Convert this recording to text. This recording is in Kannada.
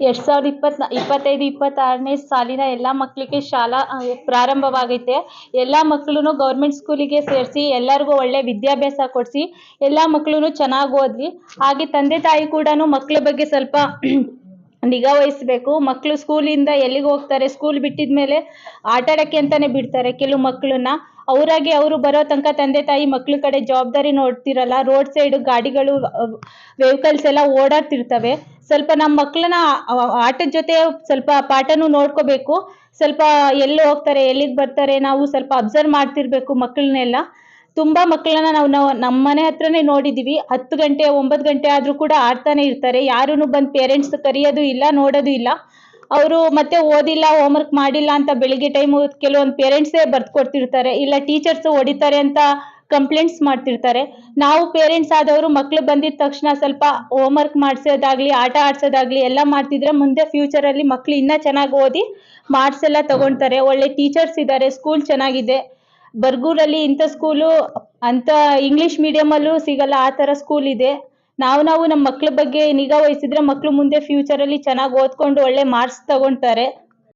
ಎರಡ್ ಸಾವಿರದ ಇಪ್ಪತ್ ಇಪ್ಪತ್ತೈದು, ಇಪ್ಪತ್ತಾರನೇ ಸಾಲಿನ ಎಲ್ಲ ಮಕ್ಕಳಿಗೆ ಶಾಲಾ ಪ್ರಾರಂಭವಾಗೈತೆ. ಎಲ್ಲ ಮಕ್ಕಳನ್ನು ಗೌರ್ಮೆಂಟ್ ಸ್ಕೂಲಿಗೆ ಸೇರಿಸಿ ಎಲ್ಲರಿಗೂ ಒಳ್ಳೆ ವಿದ್ಯಾಭ್ಯಾಸ ಕೊಡಿಸಿ ಎಲ್ಲ ಮಕ್ಕಳು ಚೆನ್ನಾಗಿ ಓದಲಿ. ಹಾಗೆ ತಂದೆ ತಾಯಿ ಕೂಡ ಮಕ್ಕಳ ಬಗ್ಗೆ ಸ್ವಲ್ಪ ನಿಗಾ ವಹಿಸ್ಬೇಕು. ಮಕ್ಕಳು ಸ್ಕೂಲಿಂದ ಎಲ್ಲಿಗೆ ಹೋಗ್ತಾರೆ? ಸ್ಕೂಲ್ ಬಿಟ್ಟಿದ ಮೇಲೆ ಆಟ ಆಡೋಕ್ಕೆ ಅಂತಾನೆ ಬಿಡ್ತಾರೆ ಕೆಲವು ಮಕ್ಕಳನ್ನ ಅವರಾಗಿ ಅವರು ಬರೋ ತನಕ ತಂದೆ ತಾಯಿ ಮಕ್ಕಳ ಕಡೆ ಜವಾಬ್ದಾರಿ ನೋಡ್ತಿರಲ್ಲ, ರೋಡ್ ಸೈಡ್ ಗಾಡಿಗಳು, ವೆಹಿಕಲ್ಸ್ ಎಲ್ಲ ಓಡಾಡ್ತಿರ್ತವೆ. ಸ್ವಲ್ಪ ನಮ್ಮ ಮಕ್ಕಳನ್ನ ಆಟದ ಜೊತೆ ಸ್ವಲ್ಪ ಪಾಠನೂ ನೋಡ್ಕೋಬೇಕು. ಸ್ವಲ್ಪ ಎಲ್ಲಿ ಹೋಗ್ತಾರೆ, ಎಲ್ಲಿಗೆ ಬರ್ತಾರೆ, ನಾವು ಸ್ವಲ್ಪ ಅಬ್ಸರ್ವ್ ಮಾಡ್ತಿರ್ಬೇಕು ಮಕ್ಕಳನ್ನೆಲ್ಲ ತುಂಬ ಮಕ್ಕಳನ್ನ ನಾವು ನಾವು ನಮ್ಮ ಮನೆ ಹತ್ರನೇ ನೋಡಿದ್ದೀವಿ ಹತ್ತು ಗಂಟೆ, ಒಂಬತ್ತು ಗಂಟೆ ಆದ್ರೂ ಕೂಡ ಆಡ್ತಾನೆ ಇರ್ತಾರೆ. ಯಾರೂ ಬಂದು ಪೇರೆಂಟ್ಸ್ ಕರೆಯೋದು ಇಲ್ಲ, ನೋಡೋದು ಇಲ್ಲ. ಅವರು ಮತ್ತೆ ಓದಿಲ್ಲ ಹೋಮ್ವರ್ಕ್ ಮಾಡಿಲ್ಲ ಅಂತ ಬೆಳಿಗ್ಗೆ ಟೈಮು ಕೆಲವೊಂದು ಪೇರೆಂಟ್ಸೇ ಬರ್ದು ಕೊಡ್ತಿರ್ತಾರೆ. ಇಲ್ಲ ಟೀಚರ್ಸ್ ಹೊಡಿತಾರೆ ಅಂತ ಕಂಪ್ಲೇಂಟ್ಸ್ ಮಾಡ್ತಿರ್ತಾರೆ. ನಾವು ಪೇರೆಂಟ್ಸ್ ಆದವರು ಮಕ್ಳು ಬಂದಿದ ತಕ್ಷಣ ಸ್ವಲ್ಪ ಹೋಮ್ವರ್ಕ್ ಮಾಡಿಸೋದಾಗ್ಲಿ, ಆಟ ಆಡ್ಸೋದಾಗ್ಲಿ ಎಲ್ಲ ಮಾಡ್ತಿದ್ರೆ ಮುಂದೆ ಫ್ಯೂಚರಲ್ಲಿ ಮಕ್ಳು ಇನ್ನೂ ಚೆನ್ನಾಗಿ ಓದಿ ಮಾರ್ಕ್ಸ್ ಎಲ್ಲ ತಗೊಳ್ತಾರೆ ಒಳ್ಳೆ ಟೀಚರ್ಸ್ ಇದ್ದಾರೆ ಸ್ಕೂಲ್ ಚೆನ್ನಾಗಿದೆ. ಬರ್ಗೂರಲ್ಲಿ ಇಂಥ ಸ್ಕೂಲು ಅಂತ ಇಂಗ್ಲಿಷ್ ಮೀಡಿಯಮಲ್ಲೂ ಸಿಗಲ್ಲ, ಆ ಥರ ಸ್ಕೂಲ್ ಇದೆ. ನಾವು ನಾವು ನಮ್ಮ ಮಕ್ಳ ಬಗ್ಗೆ ನಿಗಾ ವಹಿಸಿದ್ರೆ ಮಕ್ಕಳು ಮುಂದೆ ಫ್ಯೂಚರಲ್ಲಿ ಚೆನ್ನಾಗಿ ಓದ್ಕೊಂಡು ಒಳ್ಳೆ ಮಾರ್ಕ್ಸ್ ತಗೊಳ್ತಾರೆ